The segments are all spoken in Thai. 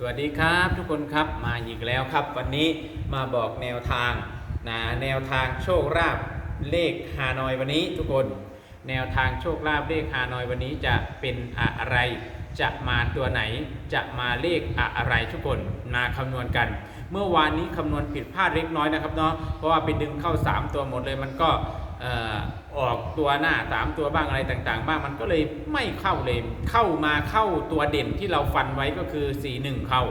สวัสดีครับทุกคนครับมาอีกแล้วครับ วันนี้มาบอกแนวทางนะแนวทางโชคลาภเลขฮานอยวันนี้ทุกคน แนวทางโชคลาภเลขฮานอยวันนี้จะเป็นอะไร จะมาตัวไหนจะมาเลขอะไรทุกคนมาคำนวณกัน เมื่อวานนี้คำนวณผิดพลาดเล็กน้อยนะครับเนาะเพราะว่าไปดึงเข้า 3 ตัวหมดเลยมันก็ ออกตัวหน้า3ตัวบ้างอะไรต่างๆ บ้างมันก็เลยไม่เข้าเลยเข้ามาเข้าตัวเด่นที่เราฟันไว้ก็คือ 4-1 เข้า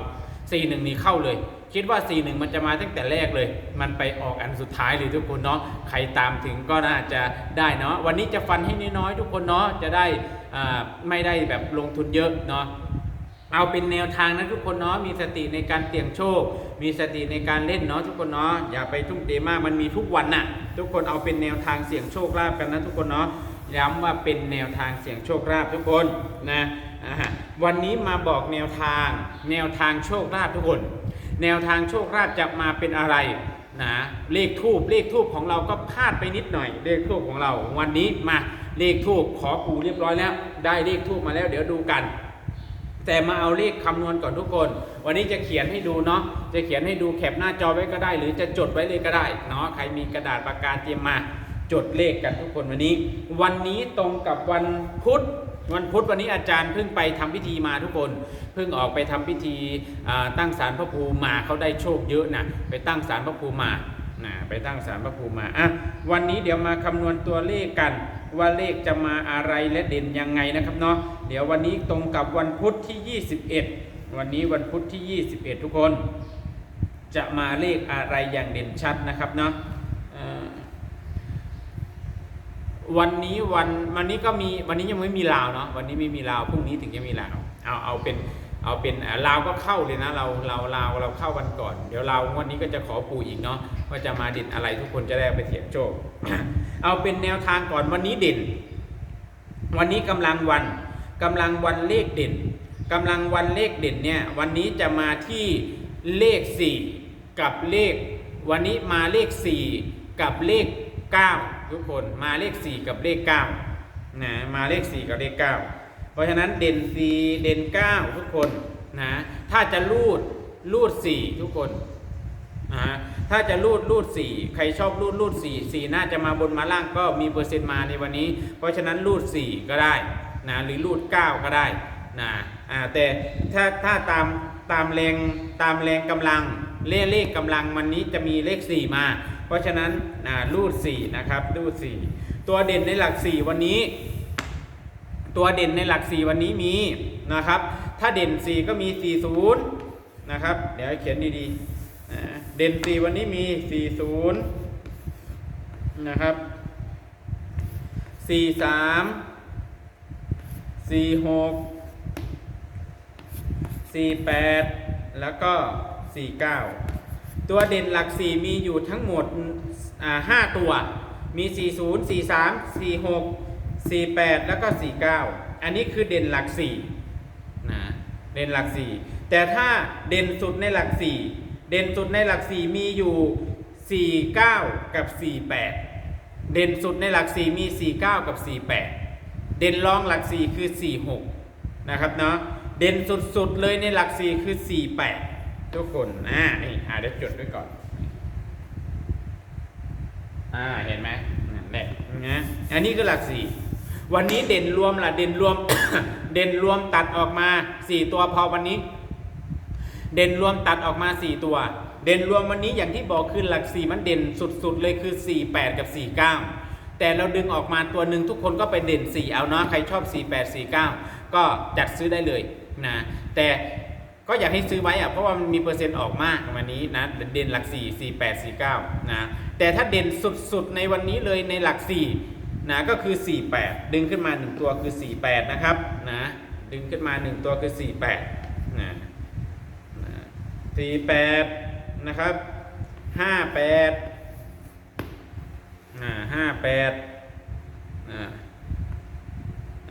4-1 นี่เข้าเลย คิดว่า 4-1 มันจะมาตั้งแต่แรกเลย มันไปออกอันสุดท้ายเลยทุกคนเนาะใครตามถึงก็น่าจะได้เนาะวันนี้จะฟันให้น้อยๆทุกคนเนาะจะได้อ่าไม่ได้แบบลงทุนเยอะเนาะ เอาเป็นแนวทางนะทุกคนเนาะมีสติในการเสี่ยงโชค มีสติในการเล่นเนาะทุกคนเนาะอย่าไปทุ่มเทมากมันมีทุกวันน่ะ ทุกคนเอาเป็นแนวทางเสี่ยงโชคลาภกันนะทุกคนเนาะย้ำว่าเป็นแนวทางเสี่ยงโชคลาภทุกคนนะวันนี้มาบอกแนวทาง แนวทางโชคลาภทุกคน แนวทางโชคลาภจะมาเป็นอะไรนะเลขทูบเลขทูบของเราก็พลาดไปนิดหน่อย เลขทูบของเรา วันนี้มาเลขทูบขอปู่เรียบร้อยแล้ว ได้เลขทูบมาแล้ว เดี๋ยวดูกัน แต่มาเอาเลขคำนวณก่อนทุกคน วันนี้จะเขียนให้ดูเนาะจะเขียนให้ดูแคปหน้าจอไว้ก็ได้ หรือจะจดไว้เลยก็ได้เนาะใครมีกระดาษปากกาเตรียมมาจดเลขกันทุกคนวันนี้ วันนี้ตรงกับวันพุธวันพุธวันนี้อาจารย์เพิ่งไปทำพิธีมาทุกคน เพิ่งออกไปทำพิธีตั้งศาลพระภูมิมาเขาได้โชคเยอะนะไปตั้งศาลพระภูมิมา นะไปตั้งศาลพระภูมิมาอะวันนี้เดี๋ยวมาคำนวณตัวเลขกัน ว่าเลขจะมาอะไรและเด่นยังไงนะครับเนาะเดี๋ยววันนี้ตรงกับวันพุธที่ 21 วันนี้วันพุธที่ 21 ทุกคน จะมาเลขอะไรอย่างเด่นชัดนะครับเนาะวันนี้วันวันนี้ก็มีวันนี้ยังไม่มีลาวเนาะวันนี้ไม่มีลาวพรุ่งนี้ถึงจะมีลาวเอาเอาเป็น เอาเป็นอ่าลาวก็เข้าเลยนะเราเราลาวเราเข้าวันก่อน เดี๋ยวลาววันนี้ก็จะขอปู่อีกเนาะว่าจะมาเด่นอะไรทุกคนจะได้ไปเสียงโชคเอาเป็นแนวทางก่อนวันนี้เด่น วันนี้กำลังวันกำลังวันเลขเด่นกำลังวันเลขเด่นเนี่ยวันนี้จะมาที่เลข 4 กับเลข วันนี้มาเลข 4 กับเลข 9 ทุกคนมาเลข 4 กับเลข9นะมาเลข 4 กับเลข 9 เพราะฉะนั้นเด่น4เด่น9ทุกคนนะถ้าจะรูดรูด4ทุกคนอ่าถ้าจะรูดรูดสี่ใครชอบรูดรูดสี่สี่น่าจะมาบนมาล่างก็มีเปอร์เซ็นต์มาในวันนี้ เพราะฉะนั้นรูดสี่ก็ได้นะหรือรูดเก้าก็ได้นะอ่าแต่ถ้าถ้าตามตามแรงตามแรงกำลังเลขเลขกำลังวันนี้จะมีเลขสี่มา เพราะฉะนั้นนะรูดสี่นะครับรูดสี่ตัวเด่นในหลักสี่วันนี้ ตัวเด่นในหลักสี่วันนี้มีนะครับ ถ้าเด่นสี่ก็มีสี่ศูนย์นะครับ เดี๋ยวให้เขียนดีๆ เด่นสี่วันนี้มีสี่ศูนย์นะครับสี่สามสี่หกสี่แปดแล้วก็สี่เก้าตัวเด่นหลักสี่มีอยู่ทั้งหมดอ่าห้าตัว มี 40 43 46 48 แล้วก็ 49 อันนี้คือเด่นหลัก4นะเด่นหลัก 4 แต่ถ้าเด่นสุดในหลัก 4 เด่นสุดในหลัก 4 มีอยู่ 49 กับ 48 เด่นสุดในหลัก 4 มี 49 กับ 48 เด่นรองหลัก 4 คือ 46 นะครับเนาะเด่นสุดๆเลยในหลัก 4 คือ 48 ทุกคนอ่านี่อ่าเดี๋ยวจดไว้ก่อนอ่าเห็นไหมนั่นแหละนะอันนี้คือหลักสี่ วันนี้เด่นรวมล่ะเด่นรวม เด่นรวมตัดออกมาสี่ตัวพอวันนี้ เด่นรวมตัดออกมาสี่ตัว เด่นรวมวันนี้อย่างที่บอกคือหลักสี่มันเด่นสุดๆเลยคือสี่แปดกับสี่เก้าแต่เราดึงออกมาตัวหนึ่งทุกคนก็ไปเด่นสี่เอาเนาะใครชอบสี่แปดสี่เก้าก็จัดซื้อได้เลยนะแต่ก็อยากให้ซื้อไว้อะเพราะว่ามันมีเปอร์เซ็นต์ออกมากวันนี้นะเด่นหลักสี่สี่แปดสี่เก้านะแต่ถ้าเด่นสุดๆในวันนี้เลยในหลักสี่ นะก็คือ 48 ดึงขึ้นมา 1 ตัวคือ 48 นะครับนะดึงขึ้นมา 1 ตัวคือ 48นะสี่แปดนะครับห้าแปดอ่าห้าแปดอ่า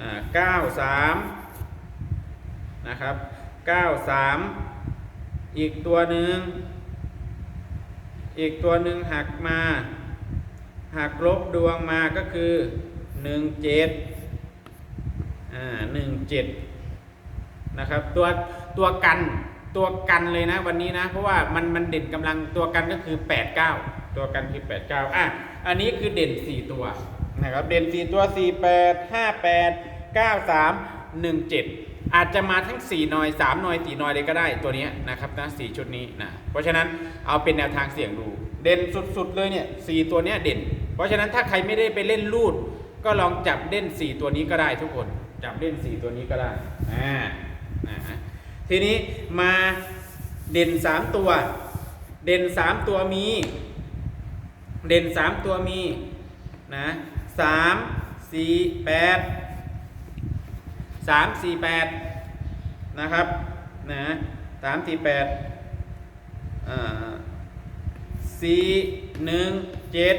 อ่าเก้าสามนะครับเก้าสามอีกตัวหนึ่งอีกตัวหนึ่งหักมา หักลบดวงมาก็คือหนึ่งเจ็ดอ่าหนึ่งเจ็ดนะครับตัวตัวกันตัวกันเลยนะวันนี้นะ เพราะว่ามันมันเด่นกำลังตัวกันก็คือ8 9ตัวกันคือ8 9อะอันนี้คือเด่น4ตัวนะครับเด่น4ตัว4 8 5 8 9 3 1 7อาจจะมาทั้ง 4 หน่อย 3 หน่อย4หน่อยเลยก็ได้ตัวนี้นะครับนะ4ชุดนี้นะเพราะฉะนั้นเอาเป็นแนวทางเสี่ยงดู เด่นสุดๆเลยเนี่ย4ตัวเนี้ยเด่น เพราะฉะนั้นถ้าใครไม่ได้ไปเล่นลูด ก็ลองจับเล่น 4 ตัวนี้ก็ได้ทุกคน จับเล่น 4 ตัวนี้ก็ได้อ่านะฮะทีนี้มาเด่น 3 ตัว เด่น 3 ตัวมี เด่น 3 ตัวมีนะสามสี่แปดสามสี่แปดนะครับนะสามสี่แปดอ่าสี่หนึ่งเจ็ด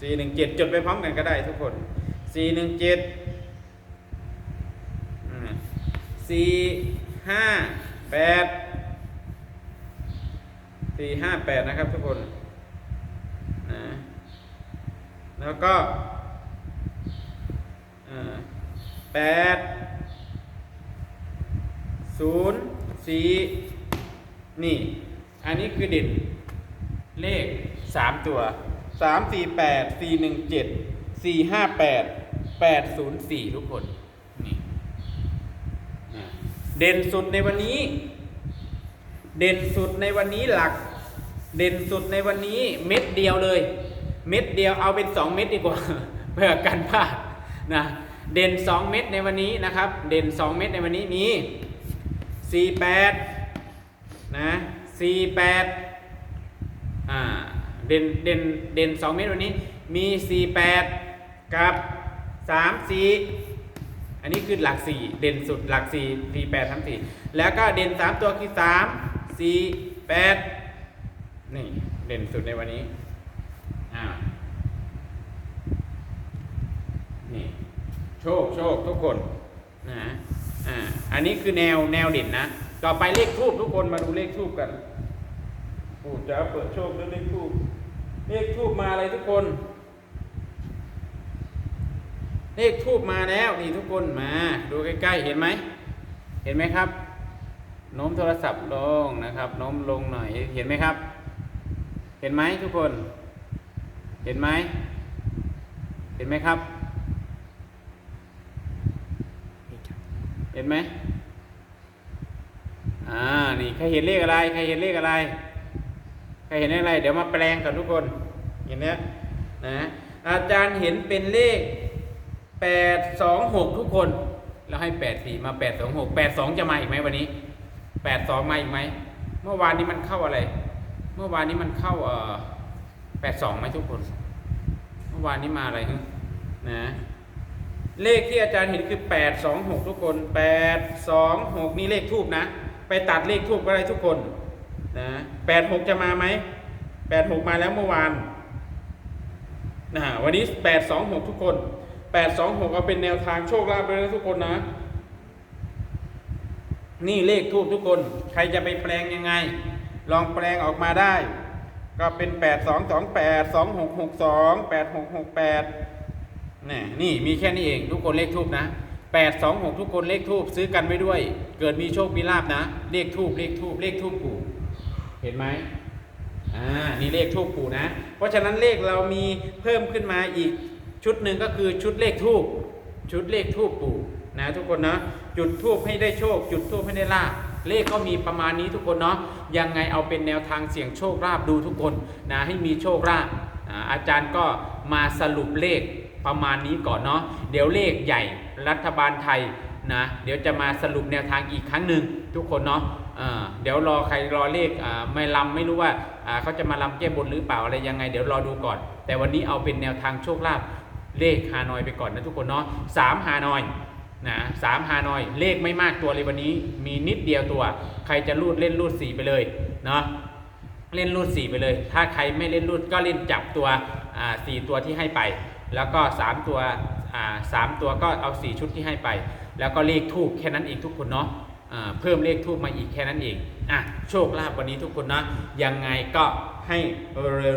สี่หนึ่งเจ็ดจดไปพร้อมกันก็ได้ทุกคนสี่หนึ่งเจ็ดสี่ห้าแปดสี่ห้าแปดนะครับทุกคนนะแล้วก็แปดศูนย์สี่นี่ อันนี้คือเด่นเลขสามตัว สามสี่แปดสี่หนึ่งเจ็ดสี่ห้าแปดแปดศูนย์สี่ทุกคนนี่เด่นสุดในวันนี้ เด่นสุดในวันนี้หลัก เด่นสุดในวันนี้เม็ดเดียวเลย เม็ดเดียวเอาเป็นสองเม็ดดีกว่าเพื่อกันพลาดนะเด่นสองเม็ดในวันนี้นะครับ เด่นสองเม็ดในวันนี้มีสี่แปดนะสี่แปดอ่า เด่นเด่นเด่นสองเมตรวันนี้มี 48 กับ 34 อันนี้คือหลัก 4 เด่นสุดหลัก 4 48ทั้ง4แล้วก็เด่น 3 ตัวคือ 3 4 8 นี่ เด่นสุดในวันนี้อ่านี่โชคโชคทุกคนนะอ่าอันนี้คือแนวแนวเด่นนะ ต่อไปเลขทูบทุกคนมาดูเลขทูบกันปู่จะเปิดโชคด้วยเลขทูบ เลขทูบมาอะไรทุกคน เลขทูบมาแล้วนี่ทุกคนมา ดูใกล้ๆเห็นไหม เห็นไหมครับ โน้มโทรศัพท์ลงนะครับ โน้มลงหน่อย เห็นไหมครับ เห็นไหมทุกคน เห็นไหม เห็นไหมครับ เห็นไหมอ่า นี่ใครเห็นเลขอะไร ใครเห็นเลขอะไร ใครเห็นอะไร เดี๋ยวมาแปลงกันทุกคน เห็นไหมนะอาจารย์เห็นเป็นเลขแปดสองหกทุกคน แล้วให้แปดสี่มาแปดสองหกแปดสองจะมาอีกไหมวันนี้แปดสองมาอีกไหมเมื่อวานนี้มันเข้าอะไร เมื่อวานนี้มันเข้าเอ่อแปดสองไหมทุกคน เมื่อวานนี้มาอะไรฮะนะเลขที่อาจารย์เห็นคือ8 2 6ทุกคน8 2 6นี่เลขทูบนะ ไปตัดเลขทูบก็ได้ทุกคน นะ8 6จะมาไหม8 6มาแล้วเมื่อวานนะวันนี้8 2 6ทุกคน8 2 6เอาเป็นแนวทางโชคลาภไปเลยทุกคนนะ นี่เลขทูบทุกคน ใครจะไปแปลงยังไง ลองแปลงออกมาได้ ก็เป็น8 2 2 8 2 6 6 2 8 6 6 8นี่นี่มีแค่นี้เองทุกคนเลขทูบนะแปดสองหกทุกคนเลขทูบซื้อกันไว้ด้วย เกิดมีโชคมีลาบนะ เลขทูบเลขทูบเลขทูบปู่ ห็นไหมอ่านี่เลขทูบปู่นะ เพราะฉะนั้นเลขเรามีเพิ่มขึ้นมาอีกชุดหนึ่งก็คือชุดเลขทูบชุดเลขทูบปู่นะทุกคนนะจุดทูบให้ได้โชค จุดทูบให้ได้ลาบเลขก็มีประมาณนี้ทุกคนเนาะยังไงเอาเป็นแนวทางเสี่ยงโชคลาภดูทุกคนนะให้มีโชคลาภอ่าอาจารย์ก็มาสรุปเลขประมาณนี้ก่อนเนาะเดี๋ยวเลขใหญ่รัฐบาลไทยนะเดี๋ยวจะมาสรุปแนวทางอีกครั้งหนึ่งทุกคนเนาะ เดี๋ยวรอใครรอเลขไม่ลำไม่รู้ว่าเขาจะมาลำแก้บนหรือเปล่าอะไรยังไง เดี๋ยวรอดูก่อน แต่วันนี้เอาเป็นแนวทางโชคลาภเลขฮานอยไปก่อนนะทุกคนเนาะสามฮานอยนะสามฮานอย เลขไม่มากตัวเลยวันนี้ มีนิดเดียวตัว ใครจะรูดเล่นรูดสี่ไปเลยเนาะเล่นรูด4ไปเลย ถ้าใครไม่เล่นรูดก็เล่นจับตัวอ่ตัวที่ให้ไป แล้วก็3ตัวสามตัวก็เอา4ชุดที่ให้ไป แล้วก็เลขทูบแค่นั้นเองทุกคนเนาะ เพิ่มเลขทูบมาอีกแค่นั้นเองอะโชคลาภวันนี้ทุกคนนะยังไงก็ให้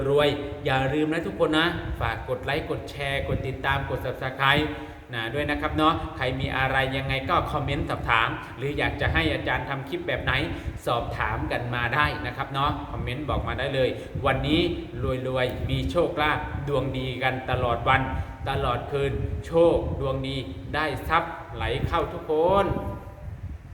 รวยๆอย่าลืมนะทุกคนนะ ฝากกดไลค์กดแชร์ กดติดตามกด subscribe นะด้วยนะครับเนาะใครมีอะไรยังไงก็คอมเมนต์สอบถาม หรืออยากจะให้อาจารย์ทำคลิปแบบไหนสอบถามกันมาได้นะครับเนาะคอมเมนต์บอกมาได้เลย วันนี้รวยๆ มีโชคลาภดวงดีกันตลอดวัน ตลอดคืน โชคดวงดีได้ทรัพย์ไหลเข้าทุกคน